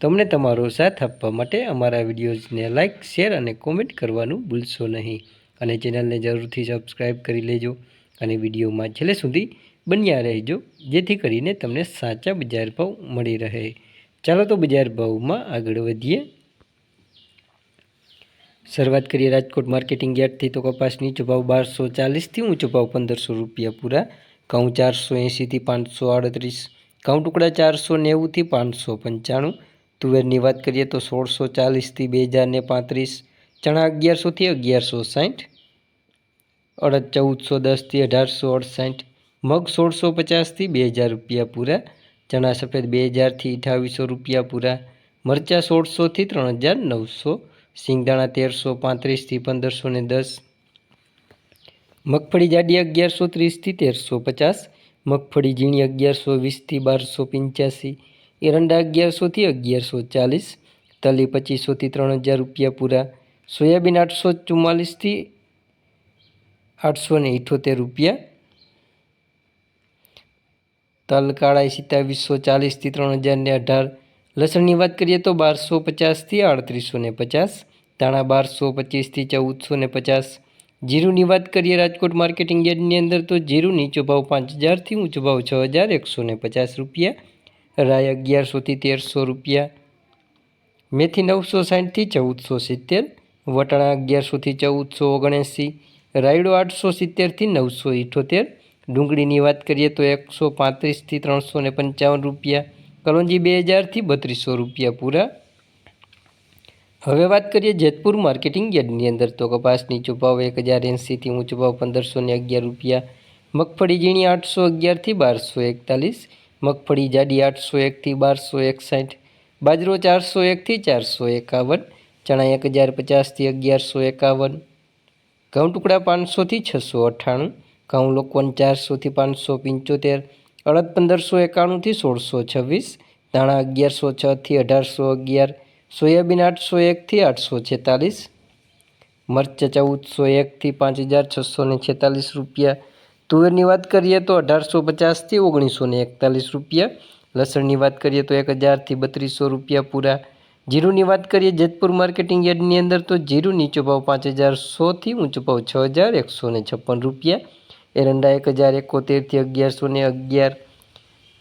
તમને તમારો સાથ આપવા માટે અમારા વિડીયોઝને લાઇક શેર અને કોમેન્ટ કરવાનું ભૂલશો નહીં. અને ચેનલને જરૂરથી સબસ્ક્રાઈબ કરી લેજો અને વિડીયોમાં છેલ્લે સુધી બન્યા રહેજો, જેથી કરીને તમને સાચા બજાર ભાવ મળી રહે. ચાલો તો બજાર ભાવમાં આગળ વધીએ. શરૂઆત કરીએ રાજકોટ માર્કેટિંગ યાર્ડથી. તો કપાસ નીચો ભાવ બારસો ચાલીસથી ઊંચો ભાવ પંદરસો રૂપિયા પૂરા. ઘઉં ચારસો એંશીથી પાંચસો આડત્રીસ. ઘઉં ટુકડા ચારસો નેવુંથી પાંચસો પંચાણું. તુવેરની વાત કરીએ તો સોળસો ચાલીસથી બે હજાર ને પાંત્રીસ, ચણા અગિયારસોથી અગિયારસો સાઠ અડદ ચૌદસો દસથી અઢારસો અડસાઠ, મગ સોળસો પચાસથી બે હજાર રૂપિયા પૂરા, ચણા સફેદ બે હજારથી અઠાવીસો રૂપિયા પૂરા, મરચાં સોળસોથી ત્રણ હજાર નવસો, સિંગદાણા તેરસો પાંત્રીસથી પંદરસો ને દસ, મગફળી જાડી અગિયારસો ત્રીસથી તેરસો પચાસ, મગફળી ઝીણી અગિયારસો વીસથી બારસો પંચ્યાસી એરંડા અગિયારસોથી અગિયારસો ચાલીસ તલી પચીસોથી ત્રણ હજાર રૂપિયા પૂરા, સોયાબીન આઠસો ચુમ્માલીસથી આઠસો ને ઇઠોતેર રૂપિયા, તલ કાળાઈ સિત્તાવીસો ચાલીસથી ત્રણ હજાર ને અઢાર, લસણની વાત કરીએ તો બારસો પચાસથી આડત્રીસો ને પચાસ, ધાણા બારસો પચીસથી ચૌદસો ને પચાસ, જીરુની વાત કરીએ રાજકોટ માર્કેટિંગ યાર્ડની અંદર તો જીરું નીચો ભાવ પાંચ હજારથી ઊંચો ભાવ છ હજાર એકસો ને પચાસ રૂપિયા રાય અગિયારસોથી તેરસો રૂપિયા. મેથી નવસો સાઠથી ચૌદસો સિત્તેર, વટાણા અગિયારસોથી ચૌદસો ઓગણએંસી રાયડો આઠસો સિત્તેરથી નવસો ઇઠોતેર, ડુંગળીની વાત કરીએ તો એકસો પાંત્રીસથી ત્રણસો ને પંચાવન રૂપિયા, કલોંજી બે હજારથી બત્રીસો રૂપિયા પૂરા. હવે વાત કરીએ જેતપુર માર્કેટિંગ યાર્ડની અંદર તો કપાસની છુપાવ એક હજાર એંસીથી ઊંચો ભાવ પંદરસો ને અગિયાર રૂપિયા, મગફળી ઝીણી આઠસો અગિયારથી બારસો એકતાલીસ મગફળી, જાડી આઠસો એકથી બારસો એકસાઠ, બાજરો ચારસો એકથી ચારસો એકાવન, ચણા એક હજાર પચાસથી અગિયારસો એકાવન, ઘઉં ટુકડા પાંચસોથી છસો અઠ્ઠાણું ઘઉં લોકવન ચારસોથી પાંચસો પંચોતેર, અડદ પંદરસો એકાણુંથી સોળસો છવ્વીસ, ધાણા અગિયારસો છથી અઢારસો અગિયાર, સોયાબીન આઠસો એકથી આઠસો છેતાલીસ, મરચ ચૌદસો એકથી પાંચ હજાર છસો ને છેતાલીસ રૂપિયા તુવેરની વાત કરીએ તો અઢારસો પચાસથી ઓગણીસો ને એકતાલીસ રૂપિયા. લસણની વાત કરીએ તો એક હજારથી બત્રીસો રૂપિયા પૂરા. જીરુની વાત કરીએ જેતપુર માર્કેટિંગ યાર્ડની અંદર તો જીરું નીચો ભાવ પાંચ હજાર સોથી ઊંચો ભાવ છ હજાર એકસો ને છપ્પન રૂપિયા. એરંડા એક હજાર એકોતેરથી અગિયારસો ને અગિયાર.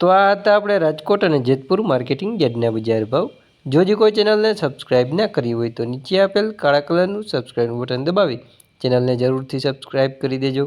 તો આ હતા આપણે રાજકોટ અને જેતપુર માર્કેટિંગ યાર્ડના બજાર ભાવ. જો જે કોઈ ચેનલને સબસ્ક્રાઈબ ના કરી હોય તો નીચે આપેલ કાળા કલરનું સબસ્ક્રાઈબ બટન દબાવી. ચેનલને જરૂરથી સબસ્ક્રાઈબ કરી દેજો.